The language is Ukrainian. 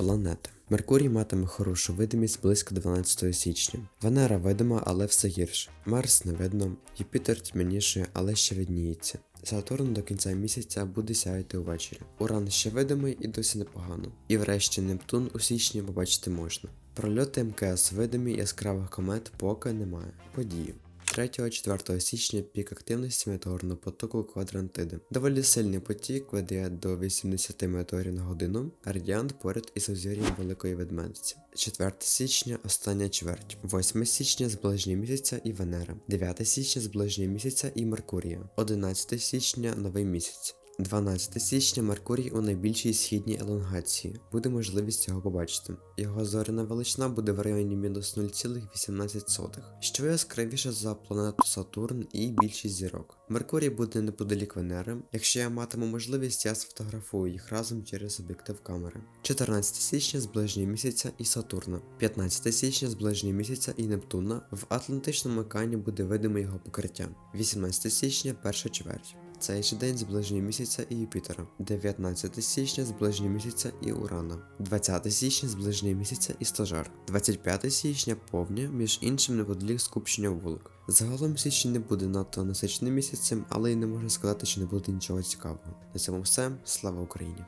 Планети. Меркурій матиме хорошу видимість близько 12 січня. Венера видима, але все гірше. Марс не видно, Юпітер тьмяніший, але ще видніється. Сатурн до кінця місяця буде сяяти увечері. Уран ще видимий і досі непогано. І врешті Нептун у січні побачити можна. Прольоти МКС видимі яскравих комет поки немає. Події. 3-4 січня пік активності метеорного потоку квадрантиди. Доволі сильний потік веде до 80 метеорів на годину, а радіант поряд із озір'ям Великої Ведмедиці. 4 січня остання чверть. 8 січня зближення місяця і Венера. 9 січня зближення місяця і Меркурія. 11 січня новий місяць. 12 січня Меркурій у найбільшій східній елонгації. Буде можливість його побачити. Його зоряна величина буде в районі мінус 0,18, що яскравіше за планету Сатурн і більшість зірок. Меркурій буде неподалік Венери. Якщо я матиму можливість, я сфотографую їх разом через об'єктив камери. 14 січня зближення місяця і Сатурна. 15 січня зближення місяця і Нептуна. В Атлантичному океані буде видиме його покриття. 18 січня перша чверть. Цей же день зближення місяця і Юпітера, 19 січня зближення місяця і Урана, 20 січня зближення місяця і стажар, 25 січня повня, між іншим неподалік скупчення вулик. Загалом січень не буде надто насиченим місяцем, але й не можна сказати, що не буде нічого цікавого. На цьому все, слава Україні!